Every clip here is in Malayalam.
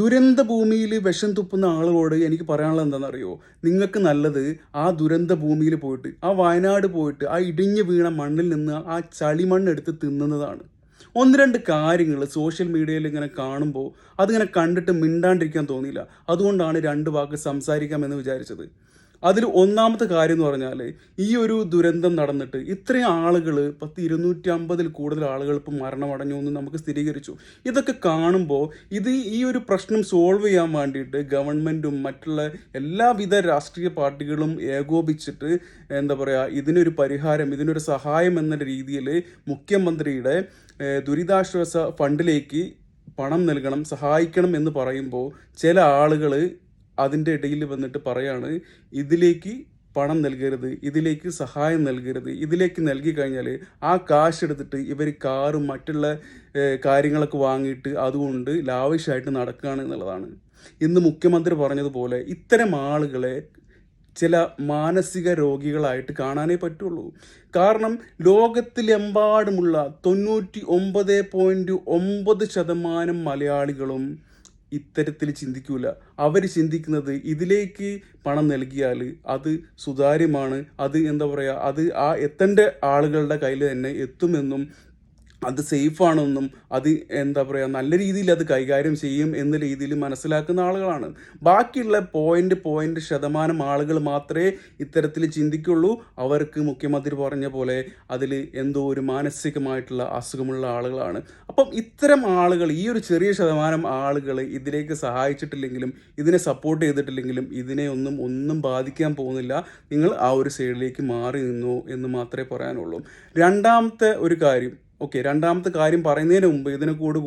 ദുരന്ത ഭൂമിയിൽ വിഷം തുപ്പുന്ന ആളുകളോട് എനിക്ക് പറയാനുള്ളത് എന്താണെന്നറിയോ? നിങ്ങൾക്ക് നല്ലത് ആ ദുരന്ത ഭൂമിയിൽ പോയിട്ട് ആ വയനാട് പോയിട്ട് ആ ഇടിഞ്ഞു വീണ മണ്ണിൽ നിന്ന് ആ ചളിമണ്ണ് എടുത്ത് തിന്നുന്നതാണ്. ഒന്ന് രണ്ട് കാര്യങ്ങൾ സോഷ്യൽ മീഡിയയിൽ ഇങ്ങനെ കാണുമ്പോൾ അതിങ്ങനെ കണ്ടിട്ട് മിണ്ടാണ്ടിരിക്കാൻ തോന്നിയില്ല. അതുകൊണ്ടാണ് രണ്ട് വാക്ക് സംസാരിക്കാമെന്ന് വിചാരിച്ചത്. അതിൽ ഒന്നാമത്തെ കാര്യം എന്ന് പറഞ്ഞാൽ ഈ ഒരു ദുരന്തം നടന്നിട്ട് ഇത്രയും ആളുകൾ പത്ത് ഇരുന്നൂറ്റി അമ്പതിൽ കൂടുതൽ ആളുകൾ ഇപ്പം മരണമടഞ്ഞു എന്ന് നമുക്ക് സ്ഥിരീകരിച്ചു. ഇതൊക്കെ കാണുമ്പോൾ ഇത് ഈ ഒരു പ്രശ്നം സോൾവ് ചെയ്യാൻ വേണ്ടിയിട്ട് ഗവൺമെന്റും മറ്റുള്ള എല്ലാവിധ രാഷ്ട്രീയ പാർട്ടികളും ഏകോപിച്ചിട്ട് എന്താ പറയുക ഇതിനൊരു പരിഹാരം ഇതിനൊരു സഹായം എന്ന രീതിയിൽ മുഖ്യമന്ത്രിയുടെ ദുരിതാശ്വാസ ഫണ്ടിലേക്ക് പണം നൽകണം സഹായിക്കണം എന്ന് പറയുമ്പോൾ ചില ആളുകൾ അതിന്റെ ഇടയിൽ വന്നിട്ട് പറയാണ് ഇതിലേക്ക് പണം നൽകരുത് ഇതിലേക്ക് സഹായം നൽകരുത് ഇതിലേക്ക് നൽകി കഴിഞ്ഞാൽ ആ കാശ് എടുത്തിട്ട് ഇവർ കാറും മറ്റുള്ള കാര്യങ്ങളൊക്കെ വാങ്ങിയിട്ട് അതുകൊണ്ട് ലാവിഷായിട്ട് നടക്കുകയാണ് എന്നുള്ളതാണ്. ഇന്ന് മുഖ്യമന്ത്രി പറഞ്ഞതുപോലെ ഇത്തരം ആളുകളെ ചില മാനസിക രോഗികളായിട്ട് കാണാനേ പറ്റുള്ളൂ. കാരണം ലോകത്തിലെമ്പാടുമുള്ള തൊണ്ണൂറ്റി ഒമ്പത് പോയിന്റ് ഒമ്പത് ശതമാനം മലയാളികളും ഇത്തരത്തിൽ ചിന്തിക്കൂല. അവർ ചിന്തിക്കുന്നത് ഇതിലേക്ക് പണം നൽകിയാൽ അത് സുതാര്യമാണ്. അത് എന്താ പറയുക അത് ആ എത്തേണ്ട ആളുകളുടെ കയ്യിൽ തന്നെ എത്തുമെന്നും അത് സേഫാണെന്നും അത് എന്താ പറയുക നല്ല രീതിയിൽ അത് കൈകാര്യം ചെയ്യും എന്ന രീതിയിൽ മനസ്സിലാക്കുന്ന ആളുകളാണ്. ബാക്കിയുള്ള പോയിന്റ് പോയിന്റ് ശതമാനം ആളുകൾ മാത്രമേ ഇത്തരത്തിൽ ചിന്തിക്കുള്ളൂ. അവർക്ക് മുഖ്യമന്ത്രി പറഞ്ഞ പോലെ അതിൽ എന്തോ ഒരു മാനസികമായിട്ടുള്ള അസുഖമുള്ള ആളുകളാണ്. അപ്പം ഇത്തരം ആളുകൾ ഈ ഒരു ചെറിയ ശതമാനം ആളുകൾ ഇതിലേക്ക് സഹായിച്ചിട്ടില്ലെങ്കിലും ഇതിനെ സപ്പോർട്ട് ചെയ്തിട്ടില്ലെങ്കിലും ഇതിനെ ഒന്നും ഒന്നും ബാധിക്കാൻ പോകുന്നില്ല. നിങ്ങൾ ആ ഒരു സൈഡിലേക്ക് മാറി നിന്നു എന്ന് മാത്രമേ പറയാനുള്ളൂ. രണ്ടാമത്തെ ഒരു കാര്യം ഓക്കെ രണ്ടാമത്തെ കാര്യം പറയുന്നതിന് മുമ്പ് ഇതിനെ കൂടെ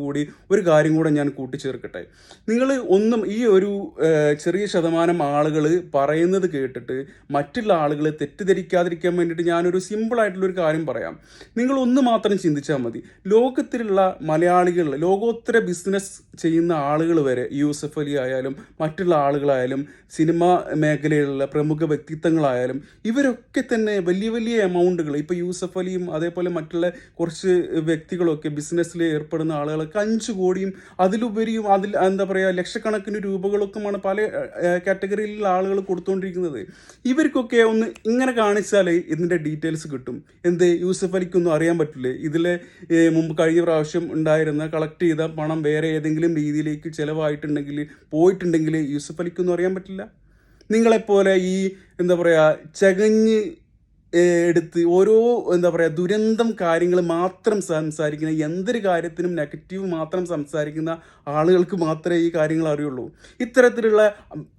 ഒരു കാര്യം കൂടെ ഞാൻ കൂട്ടിച്ചേർക്കട്ടെ. നിങ്ങൾ ഒന്നും ഈ ഒരു ചെറിയ ശതമാനം ആളുകൾ പറയുന്നത് കേട്ടിട്ട് മറ്റുള്ള ആളുകളെ തെറ്റിദ്ധരിക്കാതിരിക്കാൻ വേണ്ടിയിട്ട് ഞാനൊരു സിമ്പിളായിട്ടുള്ളൊരു കാര്യം പറയാം. നിങ്ങൾ ഒന്ന് മാത്രം ചിന്തിച്ചാൽ മതി. ലോകത്തിലുള്ള മലയാളികൾ ലോകോത്തര ബിസിനസ് ചെയ്യുന്ന ആളുകൾ വരെ യൂസഫ് അലി ആയാലും മറ്റുള്ള ആളുകളായാലും സിനിമ മേഖലയിലുള്ള പ്രമുഖ വ്യക്തിത്വങ്ങളായാലും ഇവരൊക്കെ തന്നെ വലിയ വലിയ എമൗണ്ടുകൾ ഇപ്പോൾ യൂസഫ് അലിയും അതേപോലെ മറ്റുള്ള കുറച്ച് വ്യക്തികളൊക്കെ ബിസിനസ്സിൽ ഏർപ്പെടുന്ന ആളുകളൊക്കെ അഞ്ച് കോടിയും അതിലുപരിയും അതിൽ എന്താ പറയുക ലക്ഷക്കണക്കിന് രൂപകളൊക്കെയാണ് പല കാറ്റഗറിയിലുള്ള ആളുകൾ കൊടുത്തുകൊണ്ടിരിക്കുന്നത് ഇവർക്കൊക്കെ ഒന്ന് ഇങ്ങനെ കാണിച്ചാൽ ഇതിന്റെ ഡീറ്റെയിൽസ് കിട്ടും. എന്ത് യൂസഫ് അലിക്കൊന്നും അറിയാൻ പറ്റില്ലേ? ഇതിലെ മുമ്പ് കഴിഞ്ഞ പ്രാവശ്യം ഉണ്ടായിരുന്ന കളക്ട് ചെയ്ത പണം വേറെ ഏതെങ്കിലും രീതിയിലേക്ക് ചിലവായിട്ടുണ്ടെങ്കിൽ പോയിട്ടുണ്ടെങ്കിൽ യൂസഫ് അലിക്കൊന്നും അറിയാൻ പറ്റില്ല. നിങ്ങളെപ്പോലെ ഈ എന്താ പറയുക ചകഞ്ഞ് എടുത്ത് ഓരോ എന്താ പറയുക ദുരന്തം കാര്യങ്ങൾ മാത്രം സംസാരിക്കുന്ന എന്തൊരു കാര്യത്തിനും നെഗറ്റീവ് മാത്രം സംസാരിക്കുന്ന ആളുകൾക്ക് മാത്രമേ ഈ കാര്യങ്ങൾ അറിയുള്ളൂ. ഇത്തരത്തിലുള്ള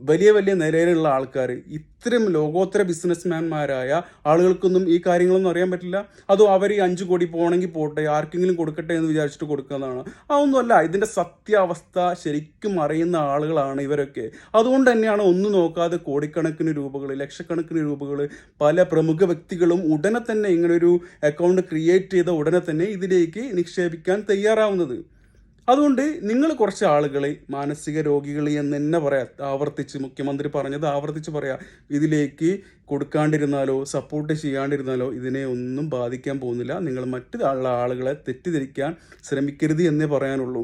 വലിയ വലിയ നിലയിലുള്ള ആൾക്കാർ ഇത്തരം ലോകോത്തര ബിസിനസ്മാൻമാരായ ആളുകൾക്കൊന്നും ഈ കാര്യങ്ങളൊന്നും അറിയാൻ പറ്റില്ല. അതോ അവർ ഈ അഞ്ച് കോടി പോകണമെങ്കിൽ പോട്ടെ ആർക്കെങ്കിലും കൊടുക്കട്ടെ എന്ന് വിചാരിച്ചിട്ട് കൊടുക്കുന്നതാണ് അതൊന്നുമല്ല ഇതിന്റെ സത്യാവസ്ഥ ശരിക്കും അറിയുന്ന ആളുകളാണ് ഇവരൊക്കെ. അതുകൊണ്ട് തന്നെയാണ് ഒന്നും നോക്കാതെ കോടിക്കണക്കിന് രൂപകൾ ലക്ഷക്കണക്കിന് രൂപകൾ പല പ്രമുഖ വ്യക്തികളും ഉടനെ തന്നെ ഇങ്ങനൊരു അക്കൗണ്ട് ക്രിയേറ്റ് ചെയ്ത ഉടനെ തന്നെ ഇതിലേക്ക് നിക്ഷേപിക്കാൻ തയ്യാറാവുന്നത്. അതുകൊണ്ട് നിങ്ങൾ കുറച്ച് ആളുകളെ മാനസിക രോഗികൾ എന്ന് തന്നെ പറയാം ആവർത്തിച്ച് മുഖ്യമന്ത്രി പറഞ്ഞത് ആവർത്തിച്ച് പറയാം ഇതിലേക്ക് കൊടുക്കാണ്ടിരുന്നാലോ സപ്പോർട്ട് ചെയ്യാണ്ടിരുന്നാലോ ഇതിനെ ഒന്നും ബാധിക്കാൻ പോകുന്നില്ല. നിങ്ങൾ മറ്റു ആളുകളെ തെറ്റിദ്ധരിക്കാൻ ശ്രമിക്കരുത് എന്നേ പറയാനുള്ളൂ.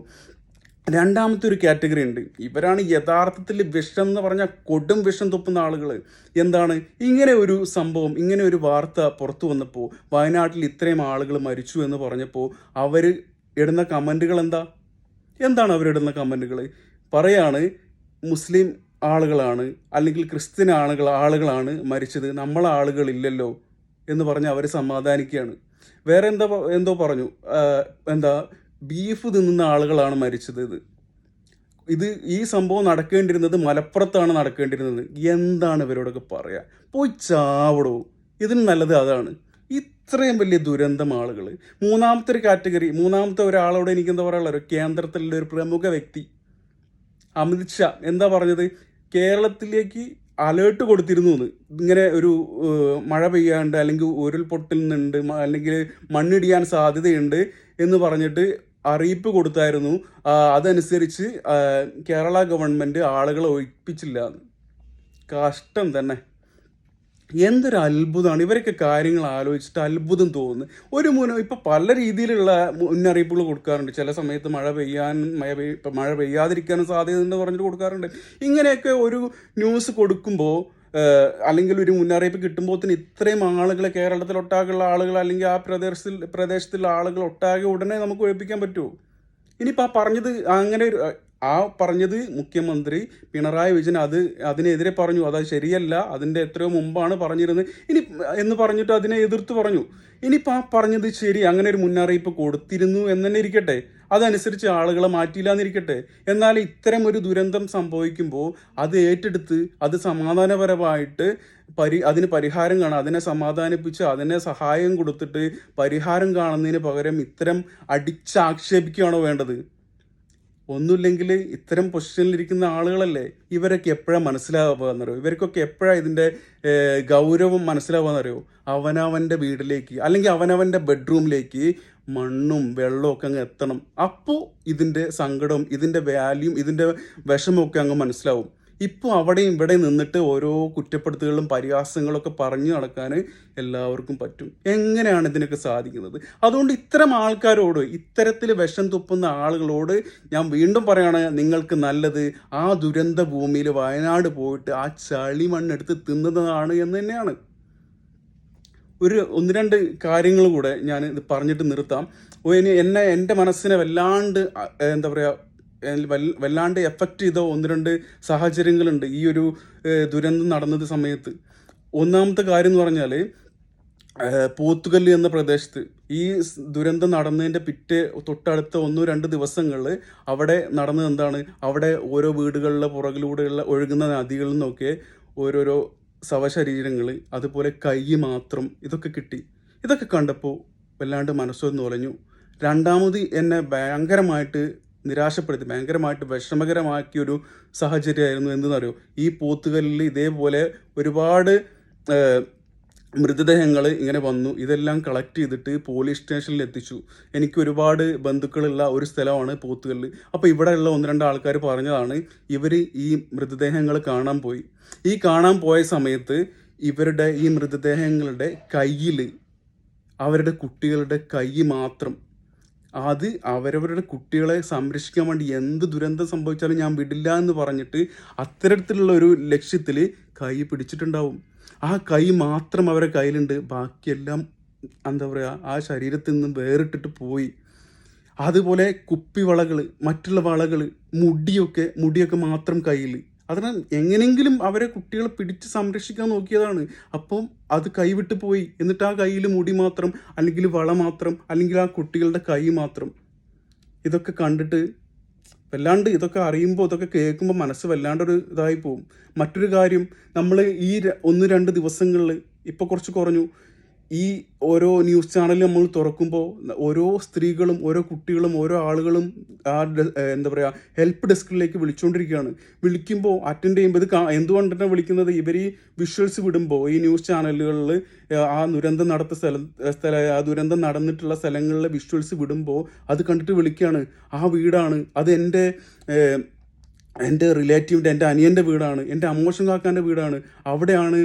രണ്ടാമത്തെ ഒരു കാറ്റഗറി ഉണ്ട്. ഇവരാണ് യഥാർത്ഥത്തിൽ വിഷം എന്ന് പറഞ്ഞാൽ കൊടും വിഷം തുപ്പുന്ന ആളുകൾ എന്താണ്? ഇങ്ങനെ ഒരു സംഭവം ഇങ്ങനെ ഒരു വാർത്ത പുറത്തു വന്നപ്പോൾ വയനാട്ടിൽ ഇത്രയും ആളുകൾ മരിച്ചു എന്ന് പറഞ്ഞപ്പോൾ അവർ ഇടുന്ന കമന്റുകൾ എന്താ? എന്താണ് അവരിടുന്ന കമന്റുകൾ പറയാണ് മുസ്ലിം ആളുകളാണ് അല്ലെങ്കിൽ ക്രിസ്ത്യൻ ആളുകൾ ആളുകളാണ് മരിച്ചത്. നമ്മളെ ആളുകളില്ലല്ലോ എന്ന് പറഞ്ഞ് അവർ സമാധാനിക്കുകയാണ്. വേറെ എന്താ എന്തോ പറഞ്ഞു. എന്താ? ബീഫ് തിന്നുന്ന ആളുകളാണ് മരിച്ചത് ഇത്. ഇത് ഈ സംഭവം നടക്കേണ്ടിരുന്നത് മലപ്പുറത്താണ് നടക്കേണ്ടിരുന്നത് എന്താണ് ഇവരോടൊക്കെ പറയാ? പോയി ചാവടോ. ഇതിന് നല്ലത് അതാണ്. ഇത്രയും വലിയ ദുരന്തം ആളുകൾ മൂന്നാമത്തെ ഒരു കാറ്റഗറി മൂന്നാമത്തെ ഒരാളോട് എനിക്ക് എന്താ പറയാനുള്ളത്? ഒരു കേന്ദ്രത്തിലുള്ള ഒരു പ്രമുഖ വ്യക്തി. അമിത് ഷാ. എന്താ പറഞ്ഞത്? കേരളത്തിലേക്ക് അലേർട്ട് കൊടുത്തിരുന്നു എന്ന്. ഇങ്ങനെ ഒരു മഴ പെയ്യാണ്ട് അല്ലെങ്കിൽ മ- അല്ലെങ്കിൽ മണ്ണിടിയാൻ സാധ്യതയുണ്ട് എന്ന് പറഞ്ഞിട്ട് അറിയിപ്പ് കൊടുത്തായിരുന്നു. അതനുസരിച്ച് കേരള ഗവൺമെന്റ് ആളുകളെ ഒഴിപ്പിച്ചില്ല. കഷ്ടം തന്നെ. എന്തൊരു അത്ഭുതമാണ്. ഇവരൊക്കെ കാര്യങ്ങൾ ആലോചിച്ചിട്ട് അത്ഭുതം തോന്നുന്നു. ഒരു മുന ഇപ്പം പല രീതിയിലുള്ള മുന്നറിയിപ്പുകൾ കൊടുക്കാറുണ്ട്. ചില സമയത്ത് മഴ പെയ്യാൻ മഴ പെയ് ഇപ്പം മഴ പെയ്യാതിരിക്കാനും സാധ്യതയുണ്ടെന്ന് പറഞ്ഞിട്ട് കൊടുക്കാറുണ്ട്. ഇങ്ങനെയൊക്കെ ഒരു ന്യൂസ് കൊടുക്കുമ്പോൾ അല്ലെങ്കിൽ ഒരു മുന്നറിയിപ്പ് കിട്ടുമ്പോൾ ഇത്രയും ആളുകൾ കേരളത്തിൽ ഒട്ടാകെയുള്ള ആളുകൾ അല്ലെങ്കിൽ ആ പ്രദേശത്തിൽ പ്രദേശത്തുള്ള ആളുകൾ ഒട്ടാകെ ഉടനെ നമുക്ക് ഒഴിപ്പിക്കാൻ പറ്റുമോ? ഇനിയിപ്പോൾ ആ പറഞ്ഞത് അങ്ങനെ ഒരു ആ പറഞ്ഞത് മുഖ്യമന്ത്രി പിണറായി വിജയൻ അത് അതിനെതിരെ പറഞ്ഞു. അത് ശരിയല്ല. അതിന്റെ എത്രയോ മുമ്പാണ് പറഞ്ഞിരുന്നത്. ഇനി എന്ന് പറഞ്ഞിട്ട് അതിനെ എതിർത്ത് പറഞ്ഞു. ഇനിയിപ്പോൾ ആ പറഞ്ഞത് ശരി. അങ്ങനെ ഒരു മുന്നറിയിപ്പ് കൊടുത്തിരുന്നു എന്ന് തന്നെ ഇരിക്കട്ടെ. അതനുസരിച്ച് ആളുകളെ മാറ്റിയില്ല എന്നിരിക്കട്ടെ. എന്നാൽ ഇത്തരം ഒരു ദുരന്തം സംഭവിക്കുമ്പോൾ അത് ഏറ്റെടുത്ത് അത് സമാധാനപരമായിട്ട് പരി അതിന് പരിഹാരം കാണാം. അതിനെ സമാധാനിപ്പിച്ച് അതിനെ സഹായം കൊടുത്തിട്ട് പരിഹാരം കാണുന്നതിന് പകരം ഇത്തരം അടിച്ചാക്ഷേപിക്കുകയാണോ വേണ്ടത്? ഒന്നുമില്ലെങ്കിൽ ഇത്തരം പൊസിഷനിലിരിക്കുന്ന ആളുകളല്ലേ ഇവരൊക്കെ എപ്പോഴാണ് മനസ്സിലാവുകയെന്നറിയോ ഇവർക്കൊക്കെ എപ്പോഴാണ് ഇതിന്റെ ഗൗരവം ഗൗരവം മനസ്സിലാവുകയെന്നറിയോ അവനവന്റെ വീട്ടിലേക്ക് അല്ലെങ്കിൽ അവനവന്റെ ബെഡ്റൂമിലേക്ക് മണ്ണും വെള്ളവും ഒക്കെ അങ്ങ് എത്തണം. അപ്പോൾ ഇതിന്റെ സങ്കടവും ഇതിന്റെ വാല്യൂം ഇതിന്റെ വിഷമമൊക്കെ അങ്ങ് മനസ്സിലാവും. ഇപ്പോൾ അവിടെയും ഇവിടെ നിന്നിട്ട് ഓരോ കുറ്റപ്പെടുത്തലുകളും പരിഹാസങ്ങളൊക്കെ പറഞ്ഞു നടക്കാൻ എല്ലാവർക്കും പറ്റും. എങ്ങനെയാണ് ഇതിനൊക്കെ സാധിക്കുന്നത്? അതുകൊണ്ട് ഇത്തരം ആൾക്കാരോട് ഇത്തരത്തിൽ വിഷം തുപ്പുന്ന ആളുകളോട് ഞാൻ വീണ്ടും പറയാണ് നിങ്ങൾക്ക് നല്ലത് ആ ദുരന്ത ഭൂമിയിൽ വയനാട് പോയിട്ട് ആ ചളി മണ്ണെടുത്ത് തിന്നുന്നതാണ് എന്ന് തന്നെയാണ്. ഒരു ഒന്ന് രണ്ട് കാര്യങ്ങൾ കൂടെ ഞാൻ ഇത് പറഞ്ഞിട്ട് നിർത്താം. ഇനി എന്നെ എന്റെ മനസ്സിനെ വല്ലാണ്ട് എന്താ പറയുക വല്ലാണ്ട് എഫക്റ്റ് ചെയ്ത ഒന്ന് രണ്ട് സാഹചര്യങ്ങളുണ്ട് ഈ ഒരു ദുരന്തം നടന്നത് സമയത്ത്. ഒന്നാമത്തെ കാര്യം എന്ന് പറഞ്ഞാൽ പോത്തുകല്ല് എന്ന പ്രദേശത്ത് ഈ ദുരന്തം നടന്നതിന്റെ പിറ്റേ തൊട്ടടുത്ത ഒന്നോ രണ്ട് ദിവസങ്ങളിൽ അവിടെ നടന്നത് എന്താണ്? അവിടെ ഓരോ വീടുകളിലെ പുറകിലൂടെയുള്ള ഒഴുകുന്ന നദികളിൽ നിന്നൊക്കെ ഓരോരോ ശവശരീരങ്ങൾ അതുപോലെ കൈ മാത്രം ഇതൊക്കെ കിട്ടി. ഇതൊക്കെ കണ്ടപ്പോൾ വല്ലാണ്ട് മനസ്സൊന്ന് ഒലഞ്ഞു രണ്ടാമത് എന്നെ ഭയങ്കരമായിട്ട് നിരാശപ്പെടുത്തി ഭയങ്കരമായിട്ട് വിഷമകരമാക്കിയൊരു സാഹചര്യമായിരുന്നു എന്തെന്നറിയോ? ഈ പോത്തുകല്ലിൽ ഇതേപോലെ ഒരുപാട് മൃതദേഹങ്ങൾ ഇങ്ങനെ വന്നു. ഇതെല്ലാം കളക്ട് ചെയ്തിട്ട് പോലീസ് സ്റ്റേഷനിൽ എത്തിച്ചു. എനിക്ക് ഒരുപാട് ബന്ധുക്കളുള്ള ഒരു സ്ഥലമാണ് പോത്തുകല്ല്. അപ്പോൾ ഇവിടെയുള്ള ഒന്ന് രണ്ട് ആൾക്കാർ പറഞ്ഞതാണ് ഇവർ ഈ മൃതദേഹങ്ങൾ കാണാൻ പോയി. ഈ കാണാൻ പോയ സമയത്ത് ഇവരുടെ ഈ മൃതദേഹങ്ങളുടെ കയ്യിൽ അവരുടെ കുട്ടികളുടെ കൈ മാത്രം അത് അവരവരുടെ കുട്ടികളെ സംരക്ഷിക്കാൻ വേണ്ടി എന്ത് ദുരന്തം സംഭവിച്ചാലും ഞാൻ വിടില്ല എന്ന് പറഞ്ഞിട്ട് അത്തരത്തിലുള്ള ഒരു ലക്ഷ്യത്തിൽ കൈ പിടിച്ചിട്ടുണ്ടാവും. ആ കൈ മാത്രം അവരെ കയ്യിലുണ്ട്. ബാക്കിയെല്ലാം എന്താ പറയുക ആ ശരീരത്തിൽ നിന്ന് വേറിട്ടിട്ട് പോയി. അതുപോലെ കുപ്പിവളകൾ മറ്റുള്ള വളകൾ മുടിയൊക്കെ മുടിയൊക്കെ മാത്രം കയ്യിൽ അതിനാൽ എങ്ങനെങ്കിലും അവരെ കുട്ടികളെ പിടിച്ച് സംരക്ഷിക്കാൻ നോക്കിയതാണ്. അപ്പം അത് കൈവിട്ട് പോയി. എന്നിട്ട് ആ കയ്യിൽ മുടി മാത്രം അല്ലെങ്കിൽ വള മാത്രം അല്ലെങ്കിൽ ആ കുട്ടികളുടെ കൈ മാത്രം. ഇതൊക്കെ കണ്ടിട്ട് വല്ലാണ്ട് ഇതൊക്കെ അറിയുമ്പോൾ ഇതൊക്കെ കേൾക്കുമ്പോൾ മനസ്സ് വല്ലാണ്ടൊരു ഇതായി പോവും. മറ്റൊരു കാര്യം നമ്മൾ ഈ ഒന്ന് രണ്ട് ദിവസങ്ങളിൽ ഇപ്പോൾ കുറച്ച് കുറഞ്ഞു. ഈ ഓരോ ന്യൂസ് ചാനൽ നമ്മൾ തുറക്കുമ്പോൾ ഓരോ സ്ത്രീകളും ഓരോ കുട്ടികളും ഓരോ ആളുകളും ആ എന്താ പറയുക ഹെൽപ്പ് ഡെസ്കിലേക്ക് വിളിച്ചുകൊണ്ടിരിക്കുകയാണ് വിളിക്കുമ്പോൾ അറ്റൻഡ് ചെയ്യുമ്പോൾ ഇത് എന്തുകൊണ്ടാണ് വിളിക്കുന്നത്? ഇവർ ഈ വിഷ്വൽസ് വിടുമ്പോൾ ഈ ന്യൂസ് ചാനലുകളിൽ ആ ദുരന്തം നടത്ത സ്ഥല സ്ഥല ആ ദുരന്തം നടന്നിട്ടുള്ള സ്ഥലങ്ങളിലെ വിഷ്വൽസ് വിടുമ്പോൾ അത് കണ്ടിട്ട് വിളിക്കുകയാണ് ആ വീടാണ്. അത് എന്റെ എന്റെ റിലേറ്റീവിന്റെ എന്റെ അനിയന്റെ വീടാണ് എന്റെ അമ്മോഷൻ കാക്കാന്റെ വീടാണ്. അവിടെയാണ്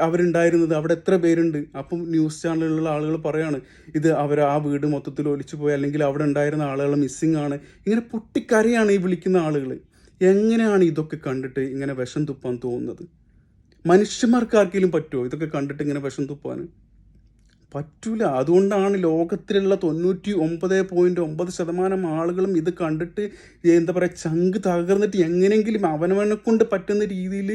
അവരുണ്ടായിരുന്നത്. അവിടെ എത്ര പേരുണ്ട്? അപ്പം ന്യൂസ് ചാനലിലുള്ള ആളുകൾ പറയാണ് ഇത് അവർ ആ വീട് മൊത്തത്തിൽ ഒലിച്ചു പോയി അല്ലെങ്കിൽ അവിടെ ഉണ്ടായിരുന്ന ആളുകൾ മിസ്സിങ് ആണ്. ഇങ്ങനെ പൊട്ടിക്കരയാണ് ഈ വിളിക്കുന്ന ആളുകൾ. എങ്ങനെയാണ് ഇതൊക്കെ കണ്ടിട്ട് ഇങ്ങനെ വിഷം തുപ്പാൻ തോന്നുന്നത്? മനുഷ്യന്മാർക്ക് ആർക്കെങ്കിലും പറ്റുമോ ഇതൊക്കെ കണ്ടിട്ട് ഇങ്ങനെ വിഷം തുപ്പാൻ? പറ്റൂല. അതുകൊണ്ടാണ് ലോകത്തിലുള്ള തൊണ്ണൂറ്റി ഒമ്പത് പോയിന്റ് ഒമ്പത് ശതമാനം ആളുകളും ഇത് കണ്ടിട്ട് എന്താ പറയുക ചങ്ക് തകർന്നിട്ട് എങ്ങനെയെങ്കിലും അവനവനെ കൊണ്ട് പറ്റുന്ന രീതിയിൽ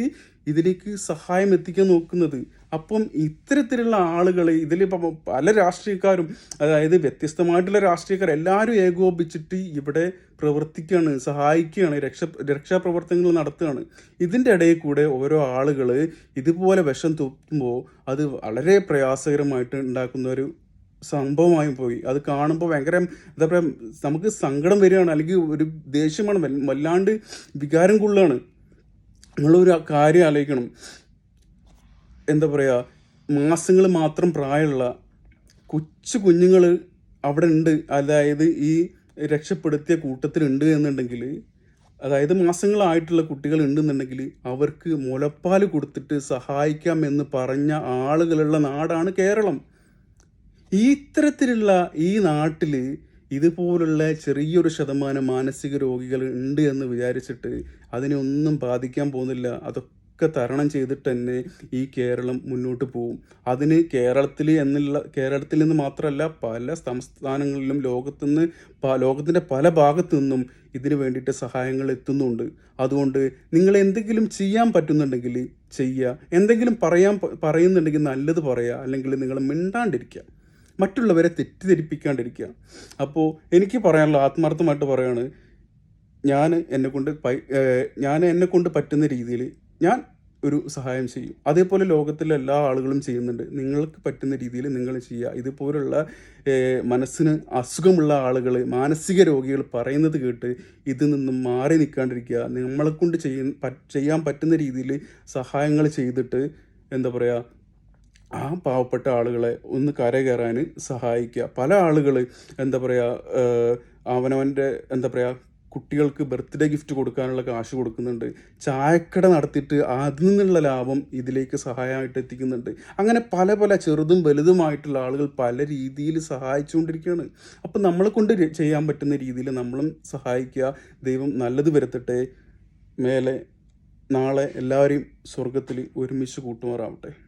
ഇതിലേക്ക് സഹായം എത്തിക്കാൻ നോക്കുന്നത്. അപ്പം ഇത്തരത്തിലുള്ള ആളുകൾ ഇതിൽ പല രാഷ്ട്രീയക്കാരും അതായത് വ്യത്യസ്തമായിട്ടുള്ള രാഷ്ട്രീയക്കാർ എല്ലാവരും ഏകോപിച്ചിട്ട് ഇവിടെ പ്രവർത്തിക്കുകയാണ് സഹായിക്കുകയാണ് രക്ഷ രക്ഷാപ്രവർത്തനങ്ങൾ നടത്തുകയാണ്. ഇതിന്റെ ഇടയിൽ കൂടെ ഓരോ ആളുകൾ ഇതുപോലെ വിഷം തുപ്പുമ്പോൾ അത് വളരെ പ്രയാസകരമായിട്ട് ഉണ്ടാക്കുന്ന ഒരു സംഭവമായി പോയി. അത് കാണുമ്പോൾ ഭയങ്കര എന്താ പറയുക നമുക്ക് സങ്കടം വരികയാണ് അല്ലെങ്കിൽ ഒരു ദേഷ്യമാണ് വല്ലാണ്ട് വികാരം കൊള്ളുകയാണ്. നിങ്ങളൊരു കാര്യം ആലോചിക്കണം. എന്താ പറയുക മാസങ്ങൾ മാത്രം പ്രായമുള്ള കൊച്ചു കുഞ്ഞുങ്ങൾ അവിടെ ഉണ്ട് അതായത് ഈ രക്ഷപ്പെടുത്തിയ കൂട്ടത്തിലുണ്ട് എന്നുണ്ടെങ്കിൽ അതായത് മാസങ്ങളായിട്ടുള്ള കുട്ടികൾ ഉണ്ടെന്നുണ്ടെങ്കിൽ അവർക്ക് മുലപ്പാൽ കൊടുത്തിട്ട് സഹായിക്കാം എന്ന് പറഞ്ഞ ആളുകളുള്ള നാടാണ് കേരളം. ഈ ഇത്തരത്തിലുള്ള ഈ നാട്ടിൽ ഇതുപോലുള്ള ചെറിയൊരു ശതമാനം മാനസിക രോഗികൾ ഉണ്ട് എന്ന് വിചാരിച്ചിട്ട് അതിനെ ഒന്നും ബാധിക്കാൻ പോകുന്നില്ല. അതൊക്കെ തരണം ചെയ്തിട്ട് തന്നെ ഈ കേരളം മുന്നോട്ട് പോകും അതിന് കേരളത്തിൽ എന്നുള്ള കേരളത്തിൽ നിന്ന് മാത്രമല്ല പല സംസ്ഥാനങ്ങളിലും ലോകത്തുനിന്ന് ലോകത്തിന്റെ പല ഭാഗത്തു നിന്നും ഇതിന് വേണ്ടിയിട്ട് സഹായങ്ങൾ എത്തുന്നുണ്ട്. അതുകൊണ്ട് നിങ്ങൾ എന്തെങ്കിലും ചെയ്യാൻ പറ്റുന്നുണ്ടെങ്കിൽ ചെയ്യുക എന്തെങ്കിലും പറയാൻ പറയുന്നുണ്ടെങ്കിൽ നല്ലത് പറയുക അല്ലെങ്കിൽ നിങ്ങൾ മിണ്ടാണ്ടിരിക്കുക മറ്റുള്ളവരെ തെറ്റിദ്ധരിപ്പിക്കാണ്ടിരിക്കുക. അപ്പോൾ എനിക്ക് പറയാനുള്ള ആത്മാർത്ഥമായിട്ട് പറയാണ് ഞാൻ എന്നെ കൊണ്ട് ഞാൻ എന്നെ കൊണ്ട് പറ്റുന്ന രീതിയിൽ ഞാൻ ഒരു സഹായം ചെയ്യും. അതേപോലെ ലോകത്തിലെ എല്ലാ ആളുകളും ചെയ്യുന്നുണ്ട്. നിങ്ങൾക്ക് പറ്റുന്ന രീതിയിൽ നിങ്ങൾ ചെയ്യുക. ഇതുപോലുള്ള മനസ്സിന് അസുഖമുള്ള ആളുകൾ മാനസിക രോഗികൾ പറയുന്നത് കേട്ട് ഇതിൽ നിന്നും മാറി നിൽക്കാണ്ടിരിക്കുക. നമ്മളെ കൊണ്ട് ചെയ്യാൻ പറ്റുന്ന രീതിയിൽ സഹായങ്ങൾ ചെയ്തിട്ട് എന്താ പറയുക ആ പാവപ്പെട്ട ആളുകളെ ഒന്ന് കരകയറാൻ സഹായിക്കുക. പല ആളുകൾ എന്താ പറയുക അവനവന്റെ എന്താ പറയുക കുട്ടികൾക്ക് ബർത്ത്ഡേ ഗിഫ്റ്റ് കൊടുക്കാനുള്ള കാശ് കൊടുക്കുന്നുണ്ട്. ചായക്കട നടത്തിയിട്ട് അതിൽ നിന്നുള്ള ലാഭം ഇതിലേക്ക് സഹായമായിട്ട് എത്തിക്കുന്നുണ്ട്. അങ്ങനെ പല പല ചെറുതും വലുതുമായിട്ടുള്ള ആളുകൾ പല രീതിയിൽ സഹായിച്ചുകൊണ്ടിരിക്കുകയാണ്. അപ്പം നമ്മളെ കൊണ്ട് ചെയ്യാൻ പറ്റുന്ന രീതിയിൽ നമ്മളും സഹായിക്കുക. ദൈവം നല്ലത് വരുത്തട്ടെ. മേലെ നാളെ എല്ലാവരെയും സ്വർഗത്തിൽ ഒരുമിച്ച് കൂട്ടുമാറാവട്ടെ.